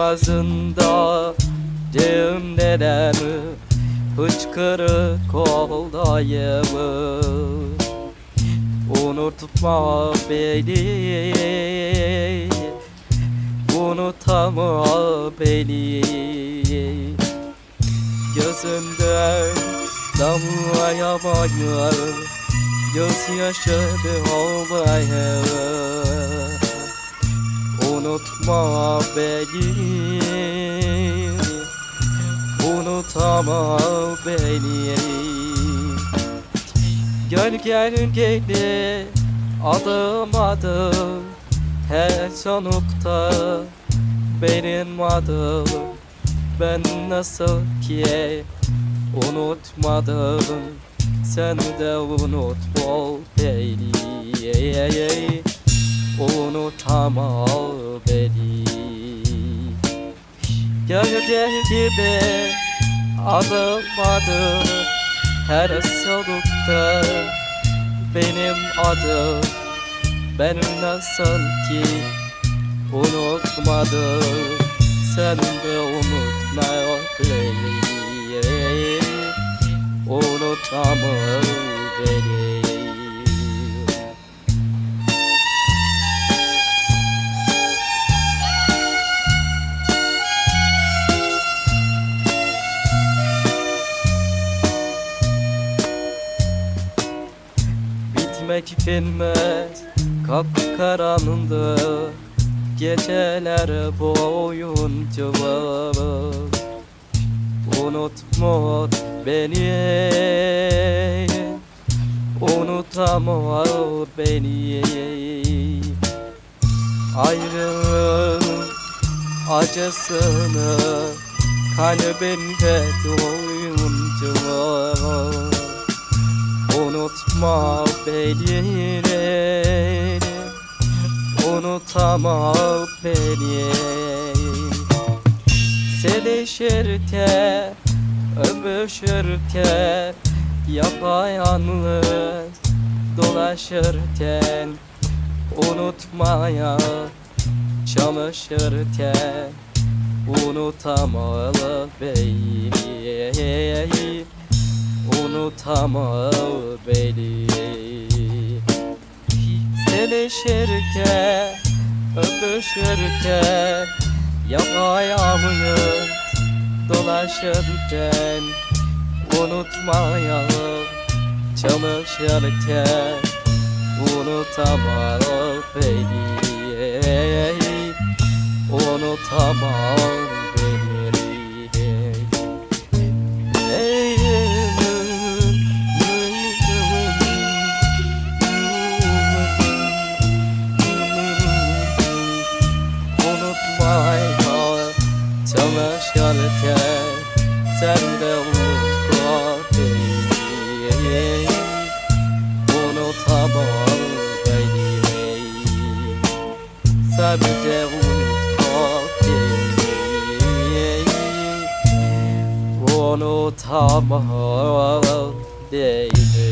Boğazında düğümlerimi Hıçkırık oldayım Unutma beni Unutama beni. Gözümden damlayamayın Gözyaşı olmayın Unutma beni. Unutama beni. Gel gel gel adım adım Her solukta benim adım. Ben nasıl ki unutmadım. Sen de unutma beni Unutama beni. Gölge gibi adım adım. Her solukta benim adım Ben nasıl ki unutmadım Sen de unutma beni Unutama beni Bitmek bilmez kapkaranlığı Geceler boyunca. Unutma beni. Unutama beni. Ayrılığın acısını Kalbimde duyunca Unutma beni. Unutama beni. Sevişirken Öpüşürken Yapayalnız Dolaşırken Unutmaya Çalışırken Unutamalı beni Unutama beni. Sevişirken Öpüşürken Yapayalnız Dolaşırken Unutmaya Çalışırken Unutama beni. Unutama beni sen de unutma beni. Unutamam beni. Sen de unutma beni. Unutamam beni